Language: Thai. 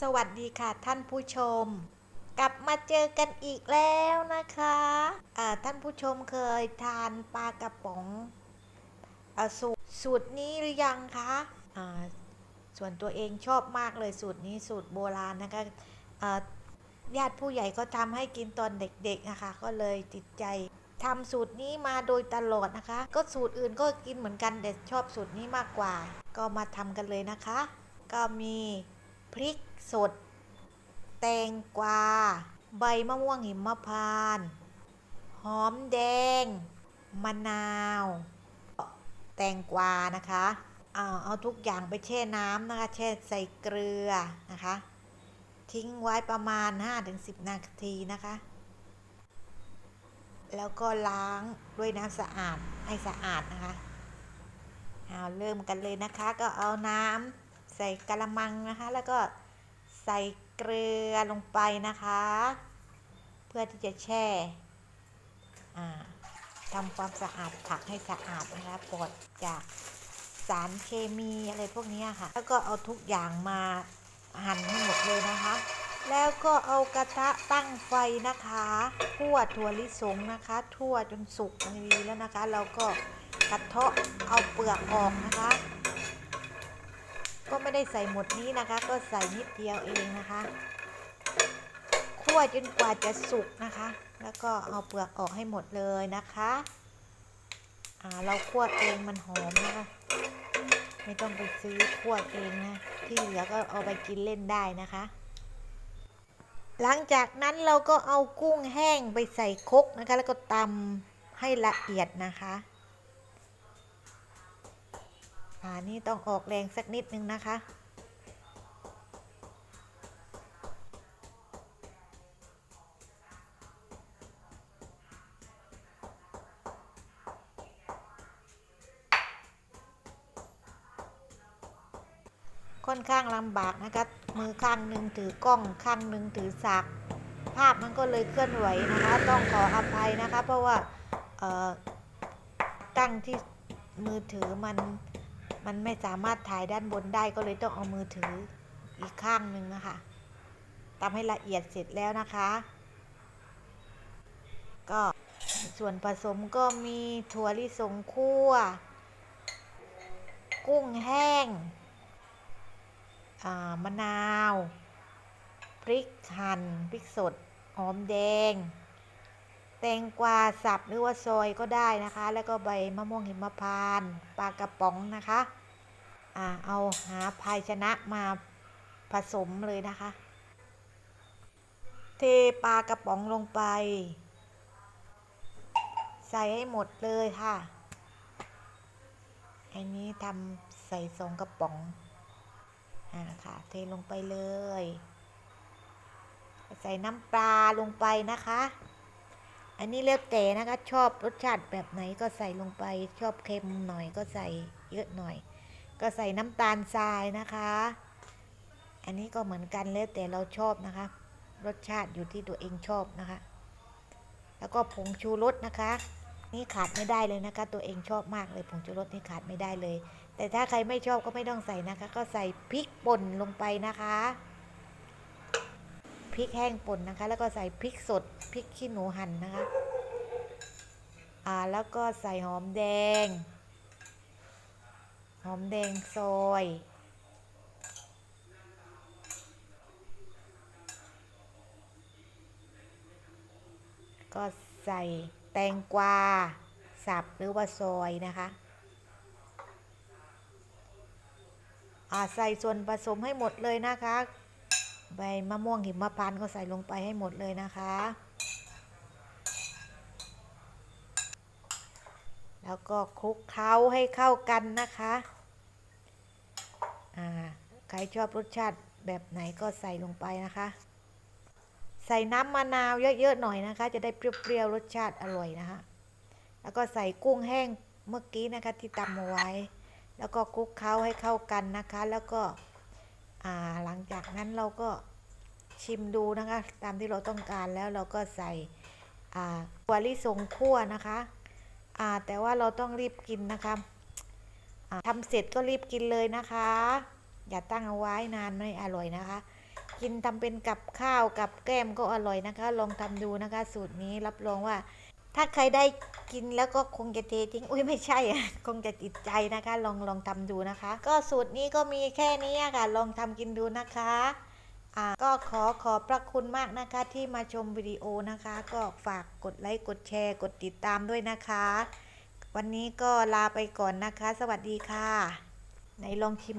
สวัสดีค่ะท่านผู้ชม กลับมาเจอกันอีกแล้วนะคะะท่านผู้ชมเคยทานปลากระป๋องอสูตรสูตรนี้หรือยังคะะส่วนตัวเองชอบมากเลยสูตรนี้สูตรโบราณนะคะะญาติผู้ใหญ่ก็ทำให้กินตอนเด็กๆนะคะก็เลยติดใจทำสูตรนี้มาโดยตลอดนะคะ ก็สูตรอื่นก็กินเหมือนกันแต่ชอบสูตรนี้มากกว่า ก็มาทำกันเลยนะคะ ก็มี พริกสด แตงกวา ใบมะม่วงหิมพานต์หอมแดง มะนาว แตงกวานะคะเอาเอาทุกอย่างไปแช่น้ำนะคะ แช่ใส่เกลือนะคะ ทิ้งไว้ประมาณ 5-10 นาทีนะคะ แล้วก็ล้างด้วยน้ำสะอาดให้สะอาดนะคะ เอาเริ่มกันเลยนะคะ ก็เอาน้ำ ใส่กระมังนะคะ แล้วก็ใส่เกลือลงไปนะคะ เพื่อที่จะแช่ทำความสะอาดผักให้สะอาดนะคะปลอดจากสารเคมีอะไรพวกนี้ค่ะ แล้วก็เอาทุกอย่างมาหั่นให้หมดเลยนะคะ แล้วก็เอากระทะตั้งไฟนะคะคั่วถั่วลิสงนะคะทั่วจนสุกดีแล้วนะคะเราก็กระเทาะเอาเปลือกออกนะคะ ก็ไม่ได้ใส่หมดนี้นะคะ ก็ใส่นิดเดียวเองนะคะคั่วจนกว่าจะสุกนะคะ แล้วก็เอาเปลือกออกให้หมดเลยนะคะอ่าเราคั่วเองมันหอมนะคะ ไม่ต้องไปซื้อคั่วเองนะที่เหลือก็เอาไปกินเล่นได้นะคะหลังจากนั้นเราก็เอากุ้งแห้งไปใส่คกนะคะ แล้วก็ตำให้ละเอียดนะคะ อ่านี่ต้องออกแรงสักนิดนึงนะคะ ค่อนข้างลำบากนะคะ มือข้างหนึ่งถือกล้องข้างหนึ่งถือสาก ภาพมันก็เลยเคลื่อนไหวนะคะ ต้องขออภัยนะคะ เพราะว่าตั้งที่มือถือมัน มันไม่สามารถถ่ายด้านบนได้ก็เลยต้องเอามือถืออีกข้างหนึ่งนะคะทำให้ละเอียดเสร็จแล้วนะคะ ก็ส่วนผสมก็มีถั่วลิสงคั่ว กุ้งแห้งมะนาว พริกหั่นพริกสด หอมแดง แตงกวาสับหรือว่าซอยก็ได้นะคะ แล้วก็ใบมะม่วงหิมพานต์ปลากระป๋องนะคะอ่าเอาหาภายชนะมาผสมเลยนะคะ เทปลากระป๋องลงไป ใส่ให้หมดเลยค่ะอันนี้ทำใส่สองกระป๋องอ่าค่ะเทลงไปเลย ใส่น้ำปลาลงไปนะคะ อันนี้เลือกแต่นะคะชอบรสชาติแบบไหนก็ใส่ลงไป ชอบเค็มหน่อยก็ใส่เยอะหน่อย ก็ใส่น้ำตาลทรายนะคะ อันนี้ก็เหมือนกันแล้วแต่เราชอบนะคะ รสชาติอยู่ที่ตัวเองชอบนะคะ แล้วก็ผงชูรสนะคะ นี่ขาดไม่ได้เลยนะคะ ตัวเองชอบมากเลยผงชูรสนี่ขาดไม่ได้เลย แต่ถ้าใครไม่ชอบก็ไม่ต้องใส่นะคะ ก็ใส่พริกป่นลงไปนะคะ พริกแห้งป่นนะคะ แล้วก็ใส่พริกสดพริกขี้หนูหั่นนะคะอ่าแล้วก็ใส่หอมแดง หอมแดงซอยก็ใส่แตงกวาสับหรือว่าซอยนะคะอ่าใส่ส่วนผสมให้หมดเลยนะคะ ใบมะม่วงหิมพานต์ก็ใส่ลงไปให้หมดเลยนะคะ แล้วก็คลุกเคล้าให้เข้ากันนะคะอ่าใครชอบรสชาติแบบไหนก็ใส่ลงไปนะคะ ใส่น้ำมะนาวเยอะๆหน่อยนะคะ จะได้เปรี้ยวๆรสชาติอร่อยนะคะ แล้วก็ใส่กุ้งแห้งเมื่อกี้นะคะที่ตำเอาไว้ แล้วก็คลุกเคล้าให้เข้ากันนะคะ แล้วก็ หลังจากนั้นเราก็ชิมดูนะคะ ตามที่เราต้องการแล้วเราก็ใส่ถั่วลิสงคั่วนะคะแต่ว่าเราต้องรีบกินนะคะทำเสร็จก็รีบกินเลยนะคะ อย่าตั้งเอาไว้นานไม่อร่อยนะคะ กินทำเป็นกับข้าวกับแกล้มก็อร่อยนะคะ ลองทำดูนะคะ สูตรนี้รับรองว่า ถ้าใครได้กินแล้วก็คงจะเททิ้ง อุ้ยไม่ใช่อะคงจะติดใจนะคะ ลองลองทำดูนะคะ ก็สูตรนี้ก็มีแค่นี้ค่ะ ลองทำกินดูนะคะอ่าก็ขอขอบพระคุณมากนะคะที่มาชมวิดีโอนะคะ ก็ฝากกดไลค์กดแชร์ กดติดตามด้วยนะคะ วันนี้ก็ลาไปก่อนนะคะ สวัสดีค่ะ ไหนลองชิม